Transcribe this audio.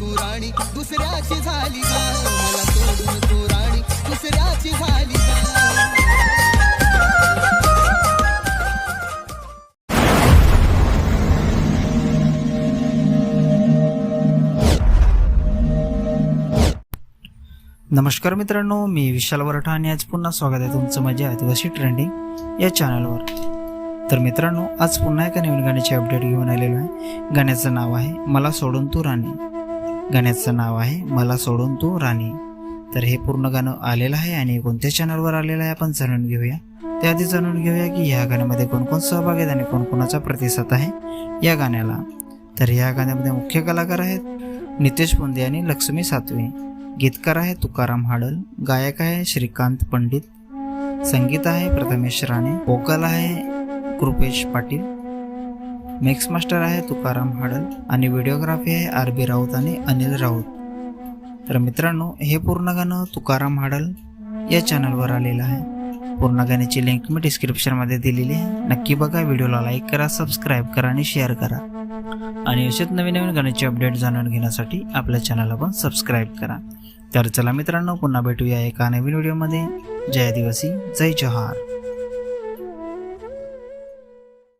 तू राणी दुसऱ्याची झाली मला सोडून तू राणी दुसऱ्याची झाली नमस्कार मित्रांनो मी विशाल वरठा आणि आज पुन्हा स्वागत आहे तुमचं माझ्या आदिवासी ट्रेंडिंग या चॅनलवर तर मित्रांनो आज पुन्हा एका नवीन गाण्याची अपडेट घेऊन आलेलो आहे. गाण्याचं नाव आहे मला सोडून तू राणी. गाण्याचं नाव आहे मला सोडून तू राणी. तर हे पूर्ण गाणं आलेलं आहे आणि कोणत्या चॅनलवर आलेलं आहे आपण जाणून घेऊया. त्याआधी जाणून घेऊया की या गाण्यामध्ये कोणकोण सहभाग सहभागी आहेत आणि कोणकोणाचा प्रतिसाद आहे या गाण्याला. तर या गाण्यामध्ये मुख्य कलाकार आहेत नितेश पोंदे आणि लक्ष्मी सातवे. गीतकार आहे तुकाराम हाडल. गायक आहे श्रीकांत पंडित. संगीत आहे प्रथमेश राणे. वोकल आहे कृपेश पाटील. मिक्स मास्टर आहे तुकाराम हाडल आणि व्हिडिओग्राफी आहे आर बी राऊत आणि अनिल राऊत. तर मित्रांनो हे पूर्ण गाणं तुकाराम हाडल या चॅनलवर आलेलं आहे. पूर्ण गाण्याची लिंक मी डिस्क्रिप्शनमध्ये दिलेली आहे. नक्की बघा व्हिडिओला लाईक करा सबस्क्राईब करा आणि शेअर करा. आणि असेच नवीन नवीन गाण्याचे अपडेट जाणून घेण्यासाठी आपल्या चॅनलला पण सबस्क्राईब करा. तर चला मित्रांनो पुन्हा भेटूया एका नवीन व्हिडिओमध्ये जय दिवसी जय जहार